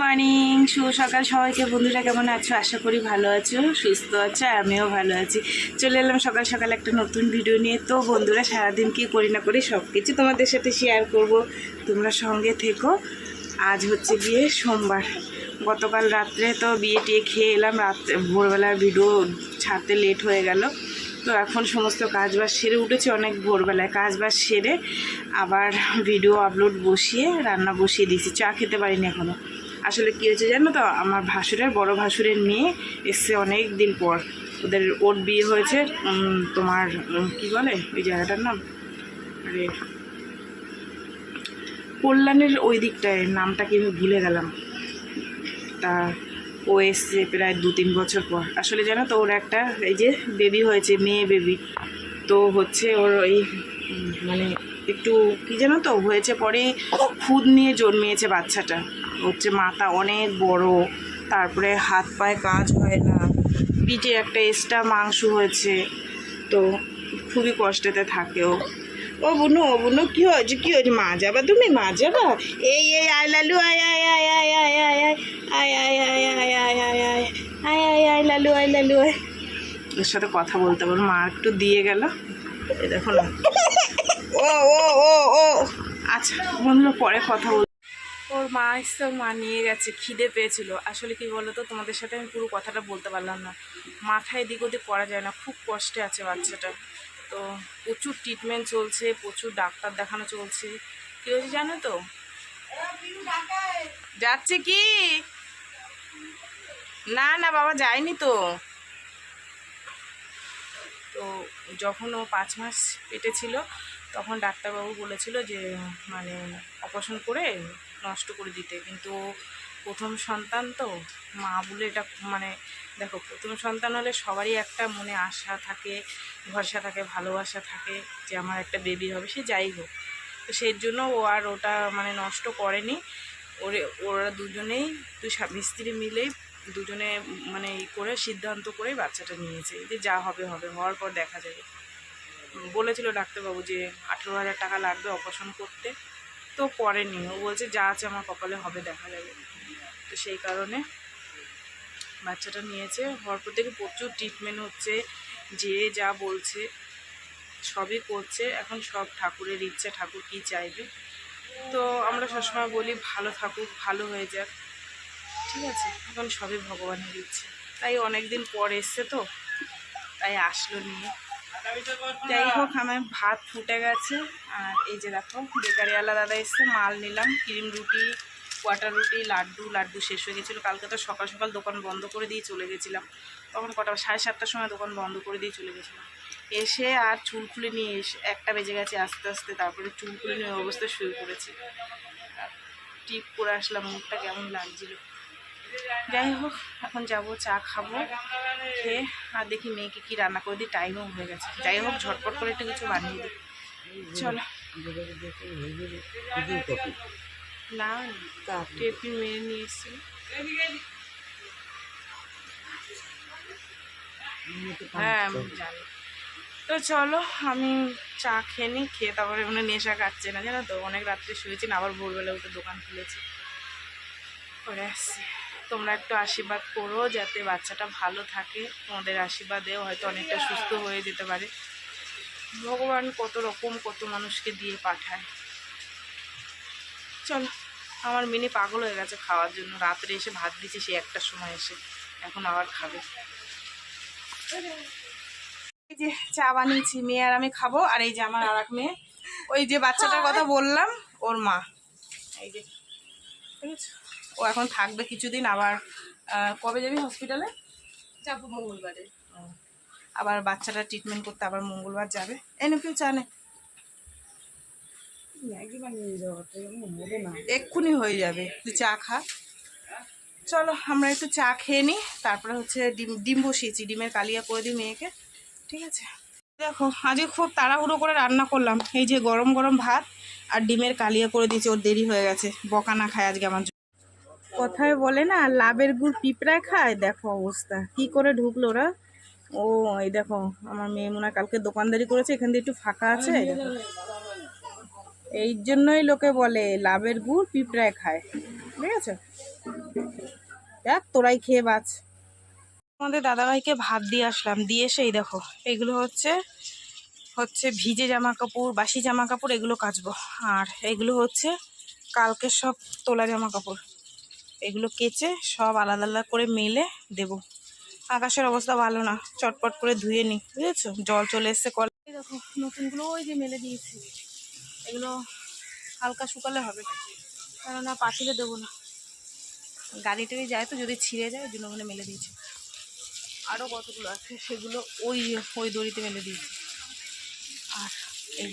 Morning, শুভ সকাল সবাইকে। বন্ধুরা কেমন আছো? আশা করি ভালো আছো, সুস্থ আছো আর আমিও ভালো আছি। চলে এলাম সকাল সকাল একটা নতুন ভিডিও নিয়ে। তো বন্ধুরা, সারাদিন কি করি না করি সব কিছু তোমাদের সাথে শেয়ার করব। তোমরা সঙ্গে থেকো। আজ হচ্ছে গিয়ে সোমবার। গতকাল রাত্রে তো বিয়ে টিয়ে খেয়ে এলাম। রাত্রে ভোরবেলার ভিডিও ছাড়তে লেট হয়ে গেল। তো এখন সমস্ত কাজবাজ সেরে উঠেছি অনেক ভোরবেলায়। কাজবাজ সেরে আবার ভিডিও আপলোড বসিয়ে, রান্না বসিয়ে দিয়েছি। চা খেতে পারিনি এখনও আসলে কী হয়েছে জানো তো? আমার ভাসুরের বড় ভাসুরের মেয়ে এসছে অনেক দিন পর। ওদের ওর বিয়ে হয়েছে তোমার কি বলে? ওই জায়গাটার নাম? আরে, কল্যাণের ওই দিকটায়, নামটা কি আমি ভুলে গেলাম। তা, ও এসছে প্রায় দু তিন বছর পর। আসলে জানো তো, ওর একটা, এই যে বেবি হয়েছে, মেয়ে বেবি তো হচ্ছে ওর ওই মানে একটু, কি জানো তো, হয়েছে পরে খুদ নিয়ে জন্মিয়েছে বাচ্চাটা। হচ্ছে মাথা অনেক বড় তারপরে হাত পায়ে কাজ হয় না পিঠে একটা এক্সট্রা মাংস হয়েছে তো খুবই কষ্টেতে থাকে ও ও বুনু ও বুনু কী হয়েছে কী হয়েছে মা যাবা তুমি মা যাবা এই এই আয় লালু আয় আয় আয় আয় আয় আয় আয় আয় আয় আয় আয় আয় আয় আয় আয় আয় আয় লালু আয় লালু আয় ওর সাথে কথা বলতে পারো মা একটু দিয়ে গেল দেখো না ও ও ও ও আচ্ছা বন্ধুরা পরে কথা বল ওর মা এসে ওর মা নিয়ে গেছে, খিদে পেয়েছিল। আসলে কি বলতো, তোমাদের সাথে আমি পুরো কথাটা বলতে পারলাম না। মাথায় এদিক ওদিক করা যায় না, খুব কষ্টে আছে বাচ্চাটা। তো প্রচুর ট্রিটমেন্ট চলছে, প্রচুর ডাক্তার দেখানো চলছে। কি হয়েছে জানো তো? যাচ্ছে কি? না না, বাবা যায়নি তো। তো যখন ও পাঁচ মাস পেটে ছিল, তখন ডাক্তারবাবু বলেছিল যে মানে অপারেশন করে নষ্ট করে দিতে। কিন্তু প্রথম সন্তান তো, মা বলে এটা মানে দেখো, প্রথম সন্তান হলে সবারই একটা মনে আশা থাকে, ভরসা থাকে, ভালোবাসা থাকে যে আমার একটা বেবি হবে, সে যাই হোক। তো সেই জন্য ও আর ওটা মানে নষ্ট করেনি। ওরে, ওরা দুজনেই, দুই স্বামী স্ত্রী মিলেই দুজনে মানে ই করে, সিদ্ধান্ত করে বাচ্চাটা নিয়েছে। যে যা হবে হবে, হওয়ার পর দেখা যাবে। বলেছিল ডাক্তারবাবু যে আঠেরো হাজার টাকা লাগবে অপারেশন করতে। তো করেনি ও বলছে, যা আছে আমার কপালে হবে, দেখা যাবে। তো সেই কারণে বাচ্চাটা নিয়েছে। হওয়ার পর থেকে প্রচুর ট্রিটমেন্ট হচ্ছে, যে যা বলছে সবই করছে। এখন সব ঠাকুরের ইচ্ছা, ঠাকুর কী চাইবে। তো আমরা সবসময় বলি, ভালো থাকুক, ভালো হয়ে যাক। ঠিক আছে? এখন সবই ভগবানের ইচ্ছে। তাই অনেক দিন পর এসছে তো, তাই আসলো নিয়ে। যাই হোক আমার ভাত ফুটে গেছে। আর এই যে দেখো, বেকারিওয়ালা দাদা এসছে, মাল নিলাম, ক্রিম রুটি, কোয়াটার রুটি, লাড্ডু লাড্ডু শেষ হয়ে গেছিল। কালকে তো সকাল সকাল দোকান বন্ধ করে দিয়ে চলে গেছিলাম। তখন কটা, সাড়ে সাতটার সময় দোকান বন্ধ করে দিয়ে চলে গেছিলাম। এসে আর চুল খুলে নিয়ে এসে, একটা বেজে গেছে আস্তে আস্তে, তারপরে চুল খুলে নিয়ে অবস্থায় শুয়ে পড়েছি টিপ করে আসলাম, মুখটা কেমন লাগছিল। যাই হোক এখন যাব, চা খাব, খেয়ে আর দেখি মেয়েকে কি রান্না করে দিই টাইমও হয়ে গেছে। যাই হোক ঝটপট করে একটু কিছু বানিয়ে দিই। চলো। না, টেপি মেরে নিয়ে এসেছি হ্যাঁ জানি। তো চলো, আমি চা খেয়ে নিই, খেয়ে তারপরে মানে নেশা কাটছে না, জানো তো? অনেক রাত্রে শুয়েছি না, আবার ভোরবেলা উঠে দোকান খুলেছি। করে আসছি। তোমরা একটু আশীর্বাদ করো যাতে বাচ্চাটা ভালো থাকে। তোমাদের আশীর্বাদেও হয়তো অনেকটা সুস্থ হয়ে যেতে পারে। ভগবান কত রকম কত মানুষকে দিয়ে পাঠায়। চলো আমার মিনি পাগল হয়ে গেছে খাওয়ার জন্য। রাত্রে এসে ভাত দিচ্ছে সে একটা সময় এসে। এখন আবার খাবে। এই যে চা বানিয়েছি মেয়ে আর আমি খাব আর এই যে আমার আর এক মেয়ে। ওই যে বাচ্চাটার কথা বললাম ওর মা। এই যে ঠিক আছে ও এখন থাকবে কিছুদিন আবার কবে যাবি হসপিটালে যাব মঙ্গলবারে। আবার বাচ্চাটা ট্রিটমেন্ট করতে আবার মঙ্গলবার যাবে। এনে কেউ জানে এক্ষুনি হয়ে যাবে তুই চা খা। চলো আমরা একটু চা খেয়ে নিই তারপরে হচ্ছে ডিম ডিম বসিয়েছি ডিমের কালিয়া করে দিই মেয়েকে ঠিক আছে? দেখো আজকে খুব তাড়াহুড়ো করে রান্না করলাম এই যে গরম গরম ভাত আর ডিমের কালিয়া করে দিয়েছি ওর দেরি হয়ে গেছে বকা না খায় আজকে আমার। কথায় বলে না লাভের গুড় পিঁপড়ায় খায়? দেখো অবস্থা। কি করে ঢুকলো ওরা? ও, এই দেখো, আমার মেয়ে মনে কালকে দোকানদারি করেছে, এখান দিয়ে একটু ফাঁকা আছে? এই জন্যই লোকে বলে লাভের গুড় পিঁপড়ায় খায়। ঠিক আছে? দেখ, তোরাই খেয়ে বাঁচ। আমাদের দাদাভাইকে ভাত দিয়ে আসলাম। দিয়ে এসে এই দেখো, এগুলো হচ্ছে হচ্ছে ভিজে জামা কাপড় বাসি জামা কাপড় এগুলো কাচবো। আর এগুলো হচ্ছে, কালকে সব তোলা জামা কাপড় এগুলো কেচে সব আলাদা আলাদা করে মেলে দেব। আকাশের অবস্থা ভালো না, চটপট করে ধুয়ে নিই, বুঝেছ? জল চলে এসছে কল দেখো, নতুনগুলো ওই যে মেলে দিয়েছি। এগুলো হালকা শুকালে হবে, কেননা পাতিলে দেবো না। গাড়ি টাড়ি যায় তো, যদি ছিঁড়ে যায়, ওই জন্য ওখানে মেলে দিয়েছি। আরও কতগুলো আছে, সেগুলো ওই ওই দড়িতে মেলে দিয়েছি। আর এই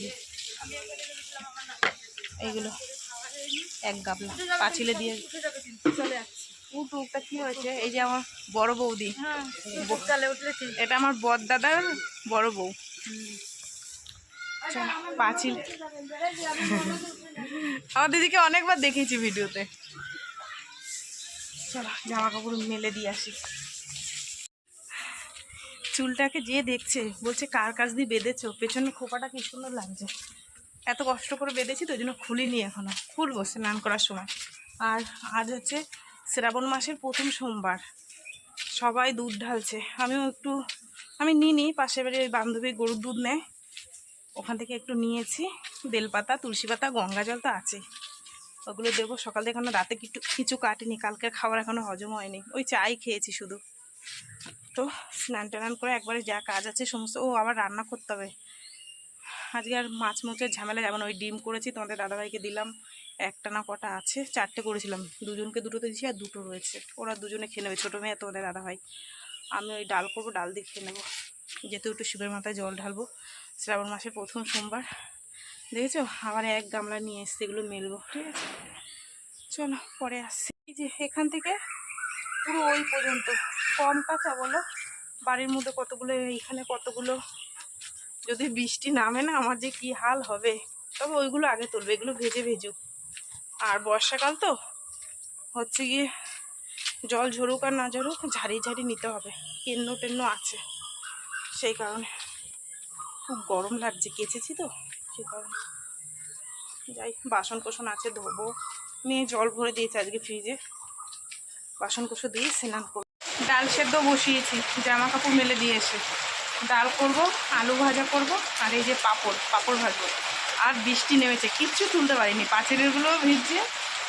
এইগুলো। এক গাবলা পাঁচিলে দিয়ে উটুকটা কি হয়েছে? এই যে আমার বড় বৌদি। এটা আমার বদ দাদার বড় বউ। চল, পাঁচিল। আমার দিদিকে অনেকবার দেখেছি ভিডিওতে। চলো জামা কাপড় মেলে দিয়ে আসি। চুলটাকে যে দেখছে বলছে কার কাছ দিয়ে বেঁধেছো? পেছনে খোপাটা কি সুন্দর লাগছে? এত কষ্ট করে বেঁধেছি তো ওই জন্য খুলিনি এখনও খুলবো স্নান করার সময়। আর আজ হচ্ছে শ্রাবণ মাসের প্রথম সোমবার। সবাই দুধ ঢালছে। আমিও একটু, আমি নিইনি, পাশের বাড়ির ওই বান্ধবী গরুর দুধ নেয়। ওখান থেকে একটু নিয়েছি। বেলপাতা, তুলসী পাতা, গঙ্গা জল তো আছেই। ওগুলো দেবো। সকাল থেকে এখনও রাতে কিছু কিছু কাটিনি। কালকের খাবার এখনও হজম হয়নি। ওই চাই খেয়েছি শুধু। তো স্নান টান করে একবারে যা কাজ আছে সমস্ত, ও আবার রান্না করতে হবে। আজকে আর মাছ মোচের ঝামেলা, যেমন ওই ডিম করেছি, তোমাদের দাদাভাইকে দিলাম, একটা না কটা আছে, চারটে করেছিলাম। দুজনকে দুটোতে দিয়েছি আর দুটো রয়েছে। ওরা দুজনে খেয়ে নেবে, ছোটো মেয়ে তোমাদের দাদাভাই। আমি ওই ডাল করব, ডাল দিয়ে খেয়ে নেব। যেহেতু একটু শিবের মাথায় জল ঢালবো, শ্রাবণ মাসের প্রথম সোমবার। দেখেছ? আবার এক গামলা নিয়ে এসছে, এগুলো মেলবো, ঠিক আছে? চলো, পরে আসছি। এই যে, এখান থেকে পুরো ওই পর্যন্ত। কম কাঁচা বলো, বাড়ির মধ্যে কতগুলো, এইখানে কতগুলো যদি বৃষ্টি নামে না, আমার যে কি হাল হবে? তবে ওইগুলো আগে তুলবে, এগুলো ভেজে ভেজুক। আর বর্ষাকাল তো, হচ্ছে গিয়ে জল ঝরুক আর না ঝরুক ঝাড়িয়ে ঝাড়িয়ে নিতে হবে। কেন্ন টেন্ন আছে সেই কারণে। খুব গরম লাগছে, কেচেছি তো সেই কারণে। যাই বাসন কোসন আছে, ধোবো। মেয়ে জল ভরে দিয়েছে আজকে ফ্রিজে। বাসন কোসো দিয়ে স্নান করব। ডাল সেদ্ধ বসিয়েছি জামা কাপড় মেলে দিয়ে এসে। ডাল করব, আলু ভাজা করব আর এই যে পাপড়, পাঁপড় ভাজবো। আর বৃষ্টি নেমেছে, কিচ্ছু তুলতে পারিনি। পাঁচিলেরগুলো ভিজছে,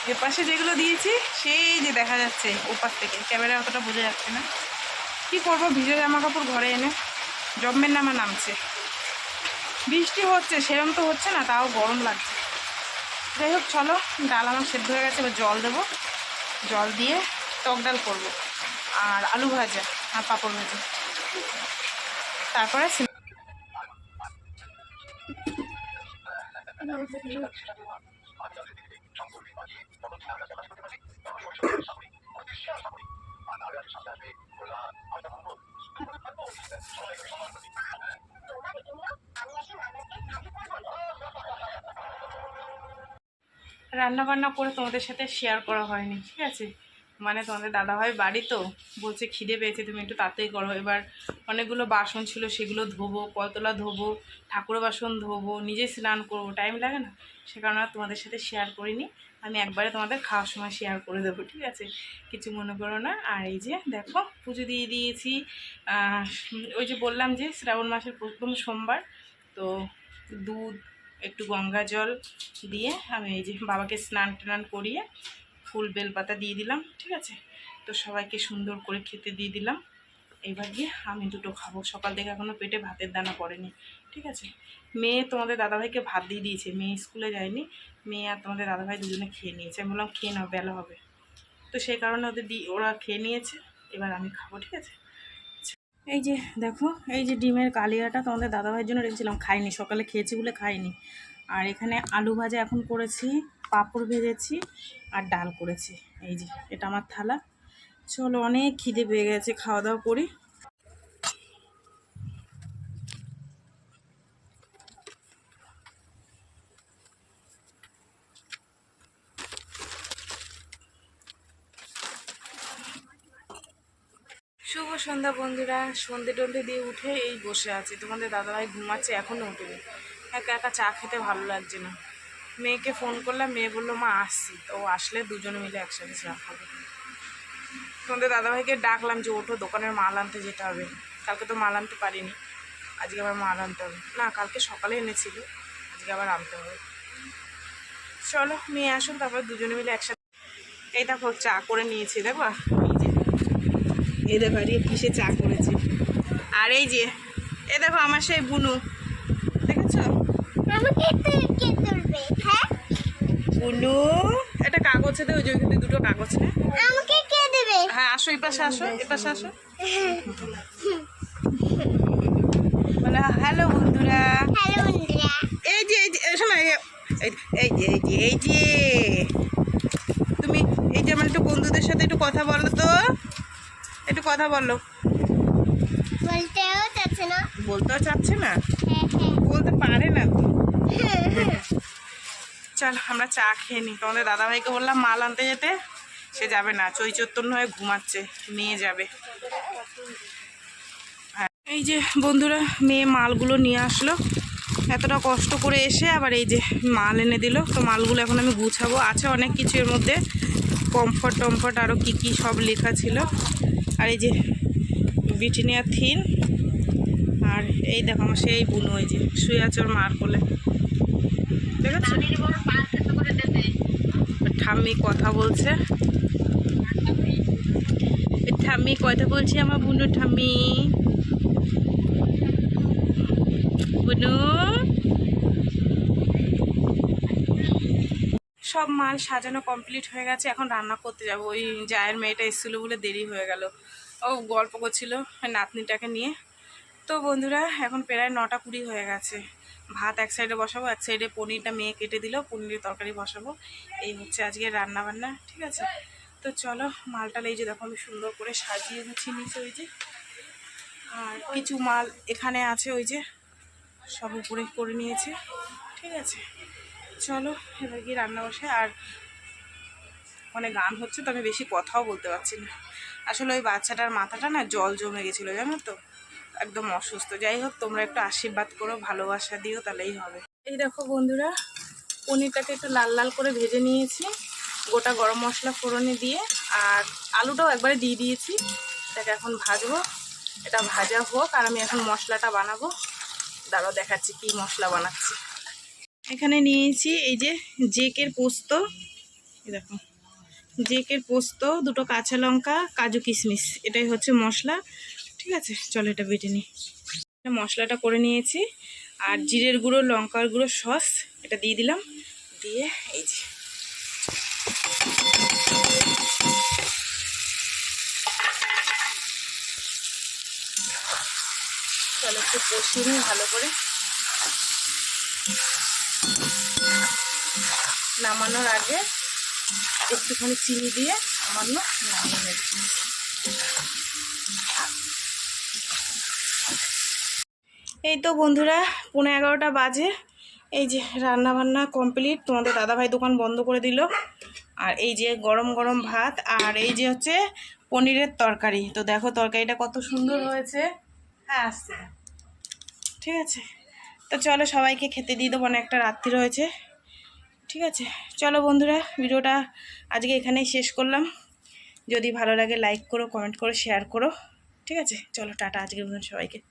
এপাশে যেগুলো দিয়েছি, সেই যে দেখা যাচ্ছে ওপাশ থেকে। ক্যামেরা অতটা বোঝা যাচ্ছে না। কি করব? ভিজে জামা কাপড় ঘরে এনে জম্মের নামা নামছে। বৃষ্টি হচ্ছে, সেরম তো হচ্ছে না, তাও গরম লাগছে। যাই হোক, চলো, ডাল আমার সেদ্ধ হয়ে গেছে, এবার জল দেবো। জল দিয়ে টক ডাল করব। আর আলু ভাজা আর পাঁপড় ভাজা। তারপরে রান্না বান্না করে তোমাদের সাথে শেয়ার করা হয়নি, ঠিক আছে? মানে তোমাদের দাদাভাই বাড়ি তো, বলছে খিদে পেয়েছে, তুমি একটু তাড়াতাড়ি করো। এবার অনেকগুলো বাসন ছিল, সেগুলো ধোবো কতলা ধোবো, ঠাকুর বাসন ধোবো, নিজে স্নান করব টাইম লাগে না। সে কারণে তোমাদের সাথে শেয়ার করিনি। আমি একবারে তোমাদের খাওয়ার সময় শেয়ার করে দেবো, ঠিক আছে? কিছু মনে করো না। আর এই যে, দেখো, পুজো দিয়ে দিয়েছি। ওই যে বললাম যে, শ্রাবণ মাসের প্রথম সোমবার, তো দুধ, একটু গঙ্গা জল দিয়ে আমি এই যে বাবাকে স্নান টান করিয়ে ফুল বেলপাতা দিয়ে দিলাম, ঠিক আছে? তো সবাইকে সুন্দর করে খেতে দিয়ে দিলাম। এবার গিয়ে আমি দুটো খাব। সকাল থেকে এখনও পেটে ভাতের দানা পড়েনি, ঠিক আছে? মেয়ে তোমাদের দাদাভাইকে ভাত দিয়ে দিয়েছে, মেয়ে স্কুলে যায়নি। মেয়ে আর তোমাদের দাদাভাই দুজনে খেয়ে নিয়েছে। আমি বললাম, খেয়ে নাও, বেলা হবে। তো সেই কারণে ওদের দি ওরা খেয়ে নিয়েছে। এবার আমি খাব, ঠিক আছে? এই যে দেখো, এই যে ডিমের কালিয়াটা তোমাদের দাদাভাইয়ের জন্য রেখেছিলাম। খাইনি, সকালে খেয়েছি বলে খাইনি। আর এখানে আলু ভাজা এখন করেছি, পাঁপড় ভেজেছি আর ডাল করেছি। এই যে, এটা আমার থালা। চলো, অনেক খিদে পেয়ে গেছে, খাওয়া দাওয়া করি। শুভ সন্ধ্যা বন্ধুরা, সন্ধে টন্ধে দিয়ে উঠে এই বসে আছে। তোমাদের দাদাভাই ঘুমাচ্ছে এখনও উঠেনি। একা একা চা খেতে ভালো লাগছে না। মেয়েকে ফোন করলাম, মেয়ে বলল, মা, আসছি। তো আসলে দুজনে মিলে একসাথে চা খাব। তোমাদের দাদাভাইকে ডাকলাম যে ওঠো দোকানের মাল আনতে যেতে হবে। কালকে তো মাল আনতে পারিনি। আজকে আবার মাল আনতে হবে। না কালকে সকালে এনেছিল। আজকে আবার আনতে হবে। চলো মেয়ে আসুন তারপর দুজনে মিলে একসাথে। এই দেখো চা করে নিয়েছি দেখো? এই দেখো আর কিসে চা করেছি। আর এই যে এই দেখো আমার সেই বুনু। দেখেছ? হ্যাঁ? বুনু একটা কাগজ দে ওই যে দুটো কাগজ নে। হ্যাঁ আসো এই পাশে আসো এই পাশে আসো। বলে হ্যালো বন্ধুরা। হ্যালো বন্ধুরা। এই যে এই যে এই শোনো, এই যে এই যে এই যে তুমি এই যে আমার একটু বন্ধুদের সাথে একটু কথা বলো তো। একটু কথা বলো। বলতেও চাচ্ছে না। বলতেও চাচ্ছে না? হ্যাঁ হ্যাঁ। বলতে পারে না তো। চল আমরা চা খেয়ে নিই। তোমাদের দাদাভাইকে বললাম মাল আনতে যেতে। সে যাবে না চৈচত্যন্য হয়ে ঘুমাচ্ছে নিয়ে যাবে। হ্যাঁ, এই যে বন্ধুরা মেয়ে মালগুলো নিয়ে আসলো। এতটা কষ্ট করে এসে আবার এই যে মাল এনে দিল। তো মালগুলো এখন আমি গুছাবো। আছে অনেক কিছু এর মধ্যে। কমফর্ট টমফর্ট আরও কী কী সব লেখা ছিল। আর এই যে ব্রিটানিয়া থিন আর এই দেখো আমার সেই বুনো ওই যে শুয়ে মার কোলে। ওর ঠাম্মি কথা বলছে। ঠাম্মি কথা বলছে আমার বুনু ঠাম্মি। বুনু। সব মাল সাজানো কমপ্লিট হয়ে গেছে, এখন রান্না করতে যাব। ওই জায়ের মেয়েটা এসেছিল বলে দেরি হয়ে গেল। ও গল্প করছিল নাতনিটাকে নিয়ে। তো বন্ধুরা, এখন প্রায় নটা কুড়ি হয়ে গেছে। ভাত এক সাইডে বসাবো, এক সাইডে পনিরটা মেয়ে কেটে দিল, পনিরের তরকারি বসাবো। এই হচ্ছে আজকে রান্না বান্না ঠিক আছে? তো চলো মালটা এই যে দেখো, আমি সুন্দর করে সাজিয়ে গুছিয়ে নিয়েছি ওই যে। আর কিছু মাল এখানে আছে ওই যে, সব উপরে করে নিয়েছে, ঠিক আছে? চলো, এবার গিয়ে রান্না বসে। আর মানে গান হচ্ছে তো, আমি বেশি কথাও বলতে পারছি না। আসলে ওই বাচ্চাটার মাথাটা না জল জমে গেছিল, জানো তো? একদম অসুস্থ। যাই হোক, তোমরা একটু আশীর্বাদ করো, ভালোবাসা দিও, তাহলেই হবে। এই দেখো বন্ধুরা, পনিরটাকে একটু লাল লাল করে ভেজে নিয়েছি, গোটা গরম মশলা ফোড়নে দিয়ে, আর আলুটাও একবারে দিয়ে দিয়েছি। এটাকে এখন ভাজবো। এটা ভাজা হোক, আর আমি এখন মশলাটা বানাবো। দাঁড়াও দেখাচ্ছি কি মশলা বানাচ্ছি। এখানে নিয়েছি এই যে জেকের পোস্ত। দেখো, জেকের পোস্ত, দুটো কাঁচা লঙ্কা, কাজু কিশমিশ, এটাই হচ্ছে মশলা। ঠিক আছে, চলো এটা বেটে নিই। মশলাটা করে নিয়েছি, আর জিরের গুঁড়ো, লঙ্কার গুঁড়ো, সস, এটা দিয়ে দিলাম। দিয়ে এই যে। চলো একটু কষিয়ে নিই ভালো করে। নামানোর আগে একটুখানি চিনি দিয়ে সামান্য নামিয়ে নেব এই তো বন্ধুরা পনেরো এগারোটা বাজে। এই যে রান্না বান্না কমপ্লিট, তোমাদের দাদাভাই দোকান বন্ধ করে দিল। আর এই যে গরম গরম ভাত, আর এই যে হচ্ছে পনিরের তরকারি। তো দেখো তরকারিটা কত সুন্দর হয়েছে। হ্যাঁ আসছে। ঠিক আছে। তো চলো সবাইকে খেতে দিয়ে দেবো, অনেকটা রাত্রি রয়েছে। ঠিক আছে। চলো বন্ধুরা, ভিডিওটা আজকে এখানেই শেষ করলাম। যদি ভালো লাগে লাইক করো কমেন্ট করো শেয়ার করো। ঠিক আছে? চলো, টাটা, আজকের মতন সবাইকে।